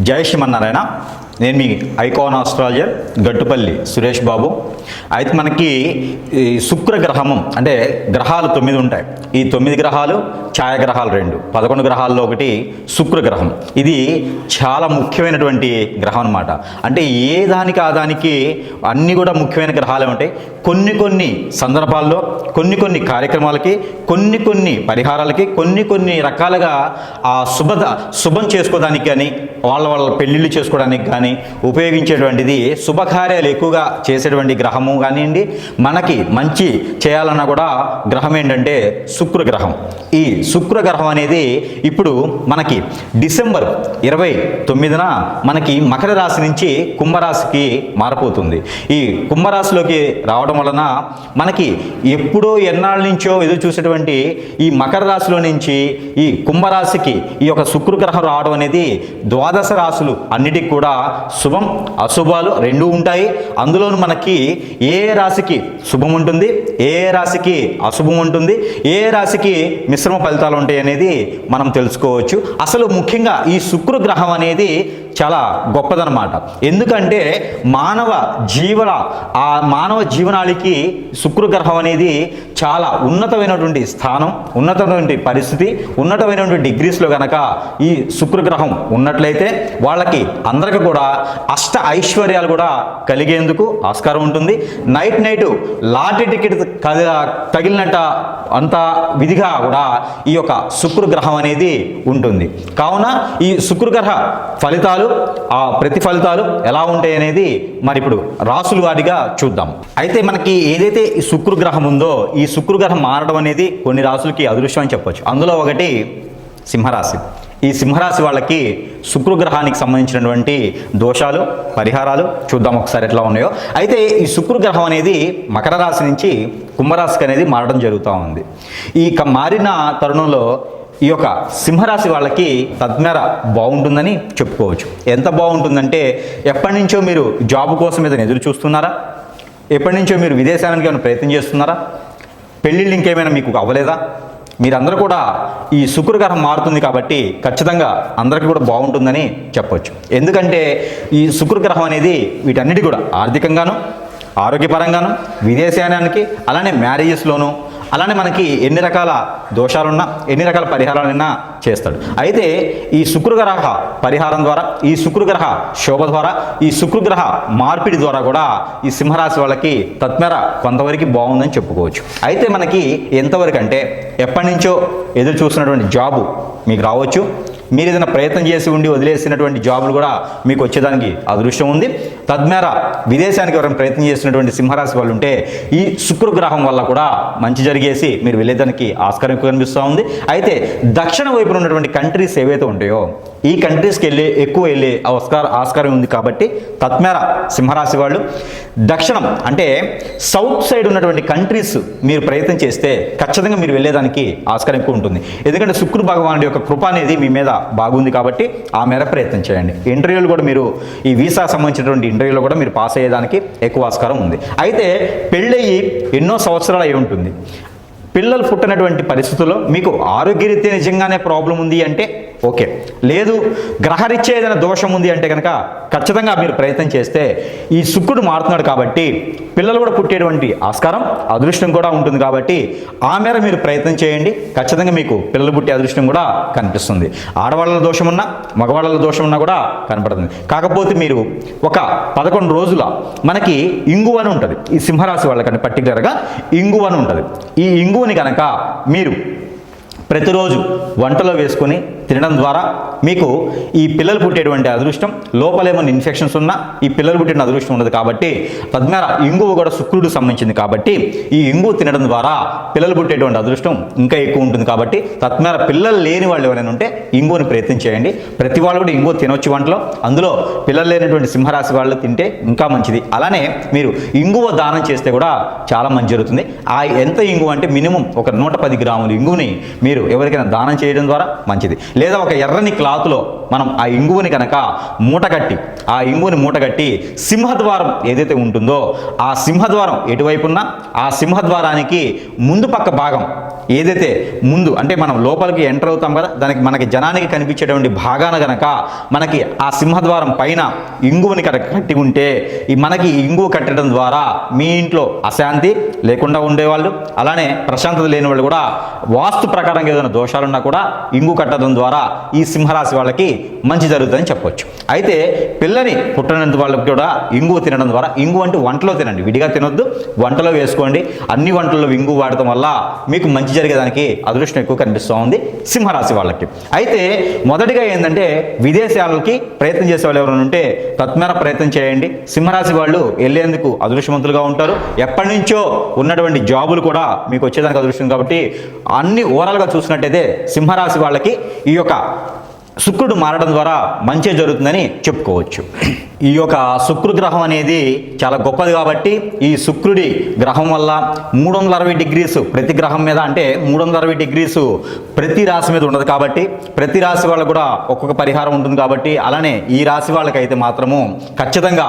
జై శ్రీమన్నారాయణ. నేను మీ ఐకాన్ ఆస్ట్రాలజర్ గట్టుపల్లి సురేష్ బాబు. అయితే మనకి ఈ శుక్రగ్రహము అంటే గ్రహాలు తొమ్మిది ఉంటాయి. ఈ తొమ్మిది గ్రహాలు ఛాయాగ్రహాలు రెండు. పదకొండు గ్రహాల్లో ఒకటి శుక్ర గ్రహం ఇది చాలా ముఖ్యమైనటువంటి గ్రహం అనమాట అంటే ఏ దానికి ఆ దానికి అన్నీ కూడా ముఖ్యమైన గ్రహాలు ఉంటాయి. కొన్ని కొన్ని సందర్భాల్లో కొన్ని కొన్ని కార్యక్రమాలకి కొన్ని కొన్ని పరిహారాలకి కొన్ని కొన్ని రకాలుగా ఆ శుభ శుభం చేసుకోవడానికి కానీ వాళ్ళ వాళ్ళ పెళ్ళిళ్ళు చేసుకోవడానికి కానీ ఉపయోగించేటువంటిది శుభకార్యాలు ఎక్కువగా చేసేటువంటి గ్రహము కానివ్వండి మనకి మంచి చేయాలన్నా కూడా గ్రహం ఏంటంటే శుక్ర గ్రహం ఈ శుక్ర గ్రహం అనేది ఇప్పుడు మనకి డిసెంబర్ ఇరవై తొమ్మిదిన మనకి మకర రాశి నుంచి కుంభరాశికి మారిపోతుంది ఈ కుంభరాశిలోకి రావడం వలన మనకి ఎప్పుడో ఎన్నాళ్ళ నుంచో ఎదురు చూసేటువంటి ఈ మకర రాశిలో నుంచి ఈ కుంభరాశికి ఈ యొక్క శుక్ర గ్రహం రావడం అనేది ద్వాదశ రాశులు అన్నిటికి కూడా శుభం అశుభాలు రెండు ఉంటాయి. అందులోను మనకి ఏ రాశికి శుభం ఉంటుంది ఏ రాశికి అశుభం ఉంటుంది ఏ రాశికి మిశ్రమ ఫలితాలు ఉంటాయి అనేది మనం తెలుసుకోవచ్చు. అసలు ముఖ్యంగా ఈ శుక్ర గ్రహం అనేది చాలా గొప్పదనమాట ఎందుకంటే మానవ జీవన ఆ మానవ జీవనానికి శుక్రగ్రహం అనేది చాలా ఉన్నతమైనటువంటి స్థానం ఉన్నతమైనటువంటి పరిస్థితి ఉన్నతమైనటువంటి డిగ్రీస్లో కనుక ఈ శుక్రగ్రహం ఉన్నట్లయితే వాళ్ళకి అందరికీ కూడా అష్ట ఐశ్వర్యాలు కూడా కలిగేందుకు ఆస్కారం ఉంటుంది. నైట్ నైట్ లాటరీ టికెట్ తగిలినట్ట అంత విధిగా కూడా ఈ యొక్క శుక్రగ్రహం అనేది ఉంటుంది. కావున ఈ శుక్రగ్రహ ఫలితాలు ఆ ప్రతి ఫలితాలు ఎలా ఉంటాయి అనేది మరి ఇప్పుడు రాసుల వారిగా చూద్దాం. అయితే మనకి ఏదైతే ఈ శుక్రగ్రహం ఉందో ఈ శుక్రగ్రహం మారడం అనేది కొన్ని రాసులకి అదృష్టం అని చెప్పొచ్చు. అందులో ఒకటి సింహరాశి. ఈ సింహరాశి వాళ్ళకి శుక్రగ్రహానికి సంబంధించినటువంటి దోషాలు పరిహారాలు చూద్దాం ఒకసారి ఎట్లా ఉన్నాయో. అయితే ఈ శుక్రగ్రహం అనేది మకర రాశి నుంచి కుంభరాశికి అనేది మారడం జరుగుతూ ఉంది. ఈ మారిన తరుణంలో ఈ యొక్క సింహరాశి వాళ్ళకి తద్మేర బాగుంటుందని చెప్పుకోవచ్చు. ఎంత బాగుంటుందంటే ఎప్పటి నుంచో మీరు జాబ్ కోసం ఏదైనా ఎదురు చూస్తున్నారా? ఎప్పటి నుంచో మీరు విదేశానికి ఏమైనా ప్రయత్నం చేస్తున్నారా? పెళ్ళిళ్ళు ఇంకేమైనా మీకు అవ్వలేదా? మీరందరూ కూడా ఈ శుక్రగ్రహం మారుతుంది కాబట్టి ఖచ్చితంగా అందరికీ కూడా బాగుంటుందని చెప్పొచ్చు. ఎందుకంటే ఈ శుక్రగ్రహం అనేది వీటన్నిటి కూడా ఆర్థికంగాను ఆరోగ్యపరంగాను విదేశానికి అలానే మ్యారేజెస్లోనూ అలానే మనకి ఎన్ని రకాల దోషాలున్నా ఎన్ని రకాల పరిహారాలైనా చేస్తాడు. అయితే ఈ శుక్రగ్రహ పరిహారం ద్వారా ఈ శుక్రగ్రహ శోభ ద్వారా ఈ శుక్రగ్రహ మార్పిడి ద్వారా కూడా ఈ సింహరాశి వాళ్ళకి తత్మర కొంతవరకు బాగుందని చెప్పుకోవచ్చు. అయితే మనకి ఎంతవరకు అంటే ఎప్పటి నుంచో ఎదురు చూసినటువంటి జాబు మీకు రావచ్చు. మీరు ఏదైనా ప్రయత్నం చేసి ఉండి వదిలేసినటువంటి జాబులు కూడా మీకు వచ్చేదానికి అదృష్టం ఉంది. తద్మేర విదేశానికి ఎవరైనా ప్రయత్నం చేసినటువంటి సింహరాశి వాళ్ళు ఉంటే ఈ శుక్రగ్రహం వల్ల కూడా మంచి జరిగేసి మీరు వెళ్ళేదానికి ఆస్కారం ఎక్కువ కనిపిస్తూ ఉంది. అయితే దక్షిణ వైపున ఉన్నటువంటి కంట్రీస్ ఏవైతే ఉంటాయో ఈ కంట్రీస్కి వెళ్ళి ఎక్కువ వెళ్ళే ఆస్కార ఆస్కారం ఉంది కాబట్టి తత్మేర సింహరాశి వాళ్ళు దక్షిణం అంటే సౌత్ సైడ్ ఉన్నటువంటి కంట్రీస్ మీరు ప్రయత్నం చేస్తే ఖచ్చితంగా మీరు వెళ్ళేదానికి ఆస్కారం ఎక్కువ ఉంటుంది. ఎందుకంటే శుక్ర భగవానుడి యొక్క కృప అనేది మీ మీద బాగుంది కాబట్టి ఆ మేర ప్రయత్నం చేయండి. ఇంటర్వ్యూలు కూడా మీరు ఈ వీసా సంబంధించినటువంటి ఇంటర్వ్యూలో కూడా మీరు పాస్ అయ్యేదానికి ఎక్కువ ఆస్కారం ఉంది. అయితే పెళ్ళయి ఎన్నో సంవత్సరాలు అయి ఉంటుంది. పిల్లలు పుట్టినటువంటి పరిస్థితుల్లో మీకు ఆరోగ్యరీత్యా నిజంగానే ప్రాబ్లం ఉంది అంటే ఓకే. లేదు గ్రహరీత్యా ఏదైనా దోషం ఉంది అంటే కనుక ఖచ్చితంగా మీరు ప్రయత్నం చేస్తే ఈ శుక్రుడు మారుతున్నాడు కాబట్టి పిల్లలు కూడా పుట్టేటువంటి ఆస్కారం అదృష్టం కూడా ఉంటుంది కాబట్టి ఆ మేర మీరు ప్రయత్నం చేయండి. ఖచ్చితంగా మీకు పిల్లలు పుట్టే అదృష్టం కూడా కనిపిస్తుంది. ఆడవాళ్ళ దోషం ఉన్నా మగవాళ్ళ దోషం ఉన్నా కూడా కనపడుతుంది. కాకపోతే మీరు ఒక పదకొండు రోజుల మనకి ఇంగు అని ఉంటుంది. ఈ సింహరాశి వాళ్ళకంటే పర్టికులర్గా ఇంగు అని ఉంటుంది. ఈ ఇంగుని కనుక మీరు ప్రతిరోజు వంటలో వేసుకొని తినడం ద్వారా మీకు ఈ పిల్లలు పుట్టేటువంటి అదృష్టం లోపల ఏమైనా ఇన్ఫెక్షన్స్ ఉన్నా ఈ పిల్లలు పుట్టిన అదృష్టం ఉండదు కాబట్టి తద్మేర ఇంగువ కూడా శుక్రుడు సంబంధించింది కాబట్టి ఈ ఇంగువ తినడం ద్వారా పిల్లలు పుట్టేటువంటి అదృష్టం ఇంకా ఎక్కువ ఉంటుంది కాబట్టి తద్మేర పిల్లలు లేని వాళ్ళు ఎవరైనా ఉంటే ఇంగువని ప్రయత్నం చేయండి. ప్రతి వాళ్ళు కూడా ఇంగువ తినొచ్చు వంటలో. అందులో పిల్లలు లేనటువంటి సింహరాశి వాళ్ళు తింటే ఇంకా మంచిది. అలానే మీరు ఇంగువ దానం చేస్తే కూడా చాలా మంచి జరుగుతుంది. ఆ ఎంత ఇంగువ అంటే మినిమం ఒక నూట పది గ్రాములు ఇంగుని మీరు ఎవరికైనా దానం చేయడం ద్వారా మంచిది. లేదా ఒక ఎర్రని క్లాత్లో మనం ఆ ఇంగువని కనుక మూటగట్టి ఆ ఇంగువని మూటగట్టి సింహద్వారం ఏదైతే ఉంటుందో ఆ సింహద్వారం ఎటువైపున్నా ఆ సింహద్వారానికి ముందు పక్క భాగం ఏదైతే ముందు అంటే మనం లోపలికి ఎంటర్ అవుతాం కదా దానికి మనకి జనానికి కనిపించేటువంటి భాగాన గనక మనకి ఆ సింహద్వారం పైన ఇంగువని కనుక కట్టి ఉంటే ఈ మనకి ఈ ఇంగువ కట్టడం ద్వారా మీ ఇంట్లో అశాంతి లేకుండా ఉండేవాళ్ళు అలానే ప్రశాంతత లేని వాళ్ళు కూడా వాస్తు ప్రకారంగా ఏదైనా దోషాలున్నా కూడా ఇంగు కట్టడం ద్వారా ఈ సింహరాశి వాళ్ళకి మంచి జరుగుతుందని చెప్పొచ్చు. అయితే పిల్లని పుట్టినంత వాళ్ళకి కూడా ఇంగువ తినడం ద్వారా ఇంగు అంటే వంటలో తినండి విడిగా తినొద్దు వంటలో వేసుకోండి. అన్ని వంటల్లో ఇంగు వాడటం వల్ల మీకు మంచి జరిగేదానికి అదృష్టం ఎక్కువ కనిపిస్తూ ఉంది సింహరాశి వాళ్ళకి. అయితే మొదటిగా ఏంటంటే విదేశాలకి ప్రయత్నం చేసే వాళ్ళు ఎవరైనా ఉంటే తత్మేర ప్రయత్నం చేయండి. సింహరాశి వాళ్ళు వెళ్ళేందుకు అదృష్టవంతులుగా ఉంటారు. ఎప్పటి నుంచో ఉన్నటువంటి జాబులు కూడా మీకు వచ్చేదానికి అదృష్టం కాబట్టి అన్ని ఓవరాల్గా చూసినట్టయితే సింహరాశి వాళ్ళకి ఈ యొక్క శుక్రుడు మారడం ద్వారా మంచి జరుగుతుందని చెప్పుకోవచ్చు. ఈ యొక్క శుక్రు గ్రహం అనేది చాలా గొప్పది కాబట్టి ఈ శుక్రుడి గ్రహం వల్ల మూడు వందల అరవై డిగ్రీస్ ప్రతి గ్రహం మీద అంటే మూడు వందల అరవై డిగ్రీస్ ప్రతి రాశి మీద ఉండదు కాబట్టి ప్రతి రాశి వాళ్ళకు కూడా ఒక్కొక్క పరిహారం ఉంటుంది కాబట్టి అలానే ఈ రాశి వాళ్ళకైతే మాత్రము ఖచ్చితంగా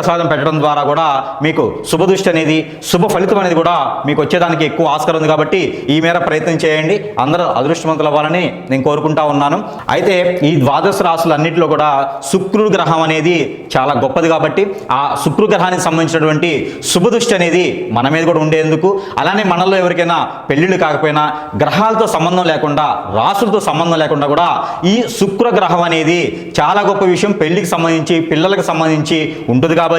ప్రసాదం పెట్టడం ద్వారా కూడా మీకు శుభదృష్టి అనేది శుభ ఫలితం అనేది కూడా మీకు వచ్చేదానికి ఎక్కువ ఆస్కారం ఉంది కాబట్టి ఈ మేర ప్రయత్నం చేయండి. అందరూ అదృష్టవంతులు అవ్వాలని నేను కోరుకుంటా ఉన్నాను. అయితే ఈ ద్వాదశ రాశులు అన్నింటిలో కూడా శుక్రుడు గ్రహం అనేది చాలా గొప్పది కాబట్టి ఆ శుక్రు గ్రహానికి సంబంధించినటువంటి శుభదృష్టి అనేది మన మీద కూడా ఉండేందుకు అలానే మనలో ఎవరికైనా పెళ్ళిళ్ళు కాకపోయినా గ్రహాలతో సంబంధం లేకుండా రాసులతో సంబంధం లేకుండా కూడా ఈ శుక్ర గ్రహం అనేది చాలా గొప్ప విషయం. పెళ్ళికి సంబంధించి పిల్లలకు సంబంధించి ఉంటుంది కాబట్టి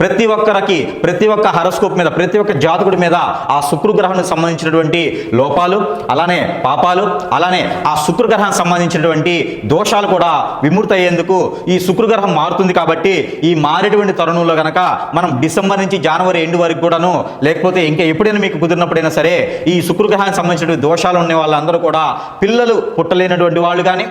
ప్రతి ఒక్కరికి ప్రతి ఒక్క హరస్కోప్ మీద ప్రతి ఒక్క జాతకుడి మీద ఆ శుక్రగ్రహానికి సంబంధించినటువంటి లోపాలు అలానే పాపాలు అలానే ఆ శుక్రగ్రహానికి సంబంధించినటువంటి దోషాలు కూడా విముక్తి అయ్యేందుకు ఈ శుక్రగ్రహం మారుతుంది కాబట్టి ఈ మారేటువంటి తరుణంలో కనుక మనం డిసెంబర్ నుంచి జనవరి ఎండ్ వరకు కూడాను లేకపోతే ఇంకా ఎప్పుడైనా మీకు కుదిరినప్పుడైనా సరే ఈ శుక్రగ్రహానికి సంబంధించినటువంటి దోషాలు ఉన్న వాళ్ళందరూ కూడా పిల్లలు పుట్టలేనటువంటి వాళ్ళు కానీ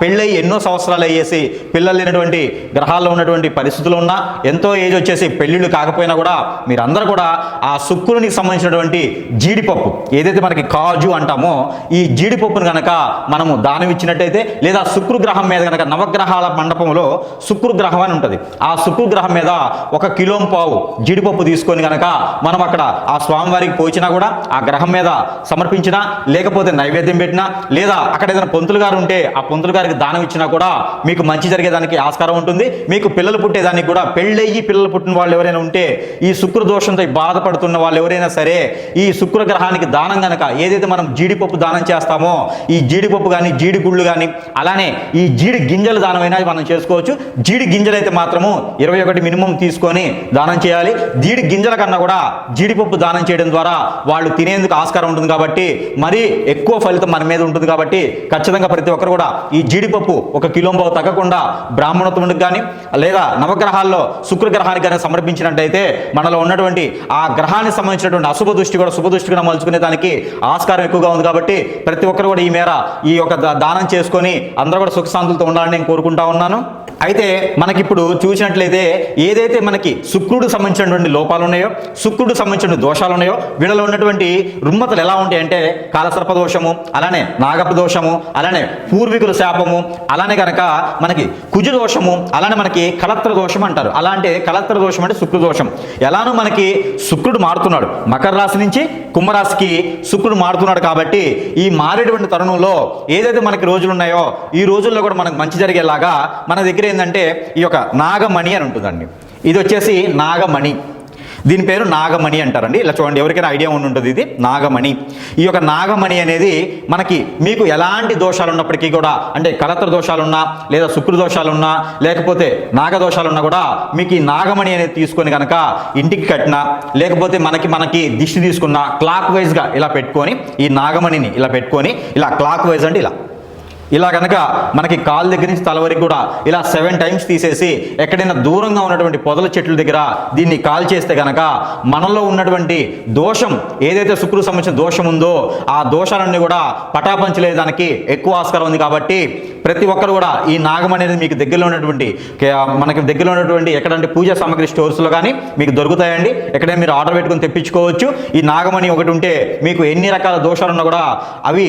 పెళ్ళై ఎన్నో సంవత్సరాలు అయ్యేసి పిల్లలు లేనటువంటి గ్రహాల్లో ఉన్నటువంటి పరిస్థితులు ఉన్నా ఎంతో ఏజ్ వచ్చేసి పెళ్ళిళ్ళు కాకపోయినా కూడా మీరందరూ కూడా ఆ శుక్రునికి సంబంధించినటువంటి జీడిపప్పు ఏదైతే మనకి కాజు అంటామో ఈ జీడిపప్పును కనుక మనము దానం ఇచ్చినట్టయితే లేదా శుక్రగ్రహం మీద కనుక నవగ్రహాల మండపంలో శుక్రగ్రహం అని ఉంటుంది. ఆ శుక్రగ్రహం మీద ఒక కిలో పావు జీడిపప్పు తీసుకొని కనుక మనం అక్కడ ఆ స్వామివారికి పోచినా కూడా ఆ గ్రహం మీద సమర్పించినా లేకపోతే నైవేద్యం పెట్టినా లేదా అక్కడ ఏదైనా పొంతులు గారు ఉంటే ఆ పొంతులు గారికి దానం ఇచ్చినా కూడా మీకు మంచి జరిగేదానికి ఆస్కారం ఉంటుంది. మీకు పిల్లలు పుట్టేదానికి కూడా పెళ్ళయ్యి పిల్లలు పుట్టిన వాళ్ళు ఎవరైనా ఉంటే ఈ శుక్ర దోషంతో బాధపడుతున్న వాళ్ళు ఎవరైనా సరే ఈ శుక్ర గ్రహానికి దానం గనక ఏదైతే మనం జీడిపప్పు దానం చేస్తామో ఈ జీడిపప్పు కానీ జీడి గుళ్ళు కానీ అలానే ఈ జీడి గింజల దానమైనా మనం చేసుకోవచ్చు. జీడి గింజలు అయితే మాత్రము ఇరవై ఒకటి మినిమం తీసుకొని దానం చేయాలి. జీడి గింజల కన్నా కూడా జీడిపప్పు దానం చేయడం ద్వారా వాళ్ళు తినేందుకు ఆస్కారం ఉంటుంది కాబట్టి మరీ ఎక్కువ ఫలితం మన మీద ఉంటుంది కాబట్టి ఖచ్చితంగా ప్రతి ఒక్కరు కూడా ఈ జీడిపప్పు ఒక కిలోంబో తగ్గకుండా బ్రాహ్మణత్వం కానీ లేదా నవగ్రహాల్లో శుక్ర గ్రహానికి కనుక సమర్పించినట్టయితే మనలో ఉన్నటువంటి ఆ గ్రహానికి సంబంధించినటువంటి అశుభ దృష్టి కూడా శుభ కూడా మలుచుకునే దానికి ఆస్కారం ఎక్కువగా ఉంది కాబట్టి ప్రతి ఒక్కరు కూడా ఈ మేర ఈ యొక్క దానం చేసుకొని అందరూ కూడా సుఖశాంతులతో ఉండాలని నేను కోరుకుంటా ఉన్నాను. అయితే మనకిప్పుడు చూసినట్లయితే ఏదైతే మనకి శుక్రుడు సంబంధించినటువంటి లోపాలు ఉన్నాయో శుక్రుడు సంబంధించిన దోషాలు ఉన్నాయో వీళ్ళలో ఉన్నటువంటి రుమ్మతలు ఎలా ఉంటాయంటే కాలసర్ప దోషము అలానే నాగప దోషము అలానే పూర్వీకుల శాపము అలానే కనుక మనకి కుజు దోషము అలానే మనకి కలత్ర దోషం అంటారు. అలాంటి కలత్ర దోషం అంటే శుక్ర దోషం. ఎలానో మనకి శుక్రుడు మారుతున్నాడు. మకర రాశి నుంచి కుంభరాశికి శుక్రుడు మారుతున్నాడు కాబట్టి ఈ మారేటువంటి తరుణంలో ఏదైతే మనకి రోజులు ఉన్నాయో ఈ రోజుల్లో కూడా మనకు మంచి జరిగేలాగా మన దగ్గర ఏంటంటే ఈ యొక్క నాగమణి అని ఉంటుందండి. ఇది వచ్చేసి నాగమణి. దీని పేరు నాగమణి అంటారండి. ఇలా చూడండి ఎవరికైనా ఐడియా ఉండి ఉంటుంది ఇది? నాగమణి. ఈ యొక్క నాగమణి అనేది మనకి మీకు ఎలాంటి దోషాలు ఉన్నప్పటికీ కూడా అంటే కలత్ర దోషాలున్నా లేదా శుక్ర దోషాలున్నా లేకపోతే నాగ దోషాలున్నా కూడా మీకు ఈ నాగమణి అనేది తీసుకొని కనుక ఇంటికి కట్టినా లేకపోతే మనకి మనకి దిష్టి తీసుకున్న క్లాక్ వైజ్గా ఇలా పెట్టుకొని ఈ నాగమణిని ఇలా పెట్టుకొని ఇలా క్లాక్ వైజ్ అంటే ఇలా ఇలా కనుక మనకి కాలు దగ్గర నుంచి తల వరకు కూడా ఇలా సెవెన్ టైమ్స్ తీసేసి ఎక్కడైనా దూరంగా ఉన్నటువంటి పొదల చెట్ల దగ్గర దీన్ని కాల్ చేస్తే కనుక మనలో ఉన్నటువంటి దోషం ఏదైతే శుక్రు సంబంధించిన దోషం ఉందో ఆ దోషాలన్నీ కూడా పటాపంచలేదానికి ఎక్కువ ఆస్కారం ఉంది కాబట్టి ప్రతి ఒక్కరు కూడా ఈ నాగమణి అనేది మీకు దగ్గరలో ఉన్నటువంటి మనకి దగ్గరలో ఉన్నటువంటి ఎక్కడంటే పూజా సామాగ్రి స్టోర్స్లో కానీ మీకు దొరుకుతాయండి. ఎక్కడైనా మీరు ఆర్డర్ పెట్టుకుని తెప్పించుకోవచ్చు. ఈ నాగమణి ఒకటి ఉంటే మీకు ఎన్ని రకాల దోషాలు ఉన్నా కూడా అవి